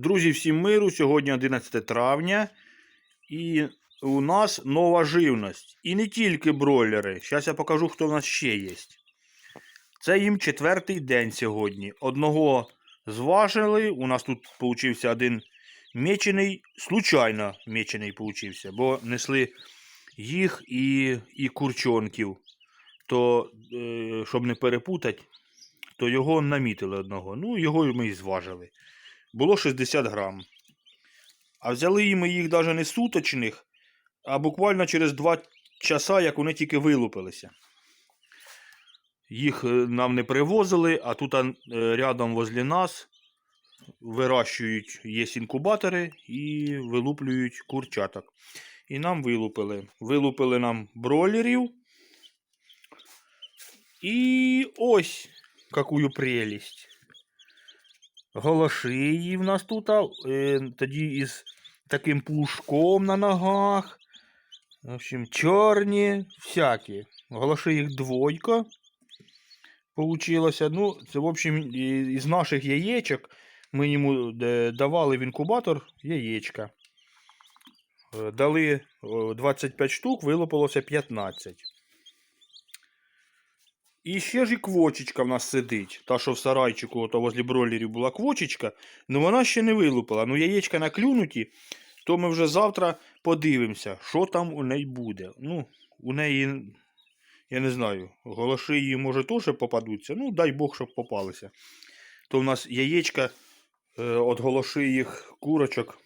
Друзі, всім миру. Сьогодні 11 травня. І у нас нова живність. І не тільки бройлери. Зараз я покажу, хто в нас ще є. Це їм четвертий день сьогодні. Одного зважили. У нас тут получився один мечений. Случайно мечений получився, бо несли їх і, і курчонків. То, е, щоб не перепутати, то його намітили одного. Ну, його ми і зважили було 60 грам. А взяли ми їх навіть не суточних, а буквально через 2 часа, як вони тільки вилупилися. Їх е, нам не привозили, а тут е, рядом возле нас вирощують є інкубатори і вилуплюють курчаток. І нам вилупили. Вилупили нам бройлерів. І ось какую прелість голошиї в нас тут, е, тоді із таким пушком на ногах. В общем, чорні, всякі. Голоши їх двойка. Получилося. Ну, це, в общем, із наших яєчок ми йому давали в інкубатор яєчка. Е, Дали 25 штук, вилупилося 15. І ще ж і квочечка в нас сидить. Та, що в сарайчику, то возле бройлерів була квочечка, ну вона ще не вилупила. Ну, яєчка наклюнуті, то ми вже завтра подивимося, що там у неї буде. Ну, у неї, я не знаю, голоши її, може, теж попадуться. Ну, дай Бог, щоб попалися. То в нас яєчка е, от голоши їх курочок,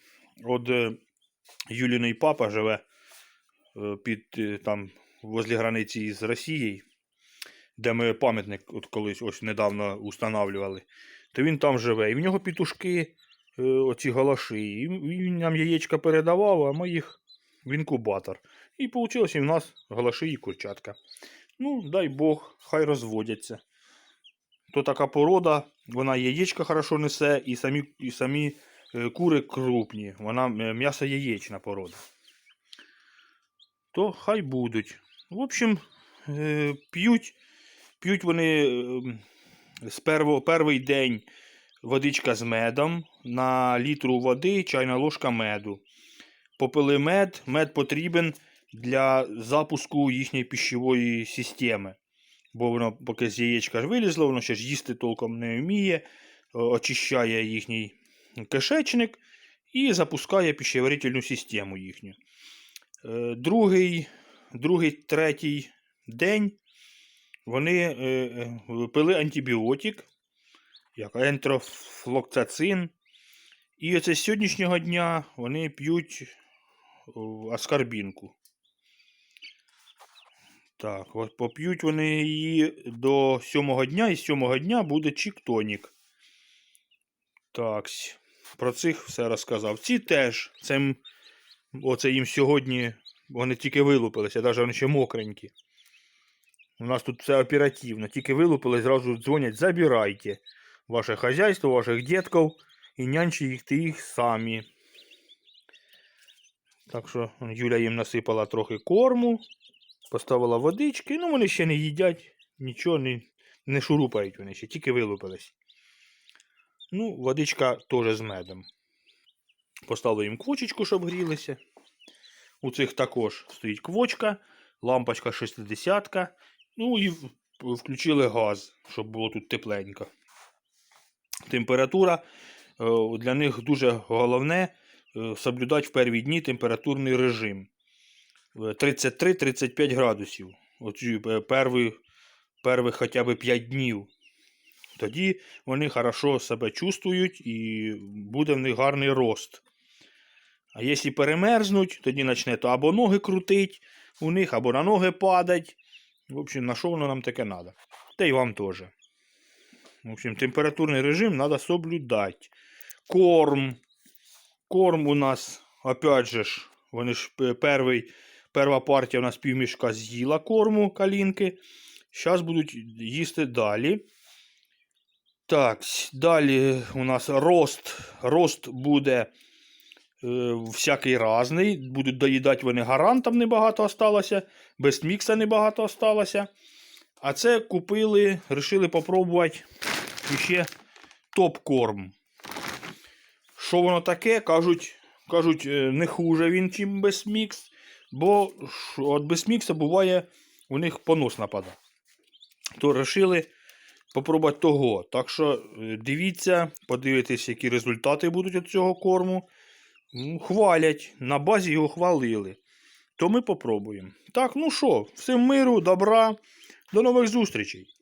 от е, Юліний папа живе е, під там возле границі з Росією де ми пам'ятник от колись ось недавно устанавливали, то він там живе. І в нього пітушки, е, оці галаші. І він нам яєчка передавав, а ми їх в інкубатор. І вийшло і в нас галаші і курчатка. Ну, дай Бог, хай розводяться. То така порода, вона яєчка хорошо несе, і самі, і самі е, кури крупні. Вона е, м'ясо яєчна порода. То хай будуть. В общем, п'ють П'ють вони ем, з перво, перший день водичка з медом, на літру води чайна ложка меду. Попили мед, мед потрібен для запуску їхньої пищевої системи. Бо воно поки з яєчка ж вилізло, воно ще ж їсти толком не вміє, очищає їхній кишечник і запускає пищеварительну систему їхню. Е, Другий, другий третій день вони е, е, пили антибіотик, як ентрофлоксацин. І оце з сьогоднішнього дня вони п'ють аскарбінку. Так, от поп'ють вони її до сьомого дня, і з сьомого дня буде чіктонік. Так, про цих все розказав. Ці теж, це, оце їм сьогодні, вони тільки вилупилися, навіть вони ще мокренькі. У нас тут все оперативно. Тільки вилупили, зразу дзвонять, забирайте ваше хазяйство, ваших дітків і нянчите їх самі. Так що Юля їм насипала трохи корму, поставила водички, ну вони ще не їдять, нічого не, не шурупають вони ще, тільки вилупились. Ну, водичка теж з медом. Поставили їм квочечку, щоб грілися. У цих також стоїть квочка, лампочка 60 Ну і включили газ, щоб було тут тепленько. Температура е, для них дуже головне е, соблюдати в перві дні температурний режим. Е, 33-35 градусів. Оці е, перші, хоча б 5 днів. Тоді вони хорошо себе чувствують і буде в них гарний рост. А якщо перемерзнуть, тоді почне то або ноги крутить у них, або на ноги падать. В общем, на що воно нам таке треба? Та й вам теж. В общем, температурний режим треба соблюдати. Корм. Корм у нас, опять же, ж, вони ж перший, перша партія у нас півмішка з'їла корму калінки. Зараз будуть їсти далі. Так, далі у нас рост. Рост буде е, всякий разний. Будуть доїдати вони гарантом небагато осталося, без мікса небагато осталося. А це купили, вирішили попробувати ще топ-корм. що воно таке, кажуть, кажуть, е, не хуже він, чим без мікс, бо от без мікса буває у них понос нападає. То вирішили попробувати того. Так що е, дивіться, подивитесь, які результати будуть від цього корму. Хвалять, на базі його хвалили. То ми попробуємо. Так, ну що, всім миру, добра, до нових зустрічей.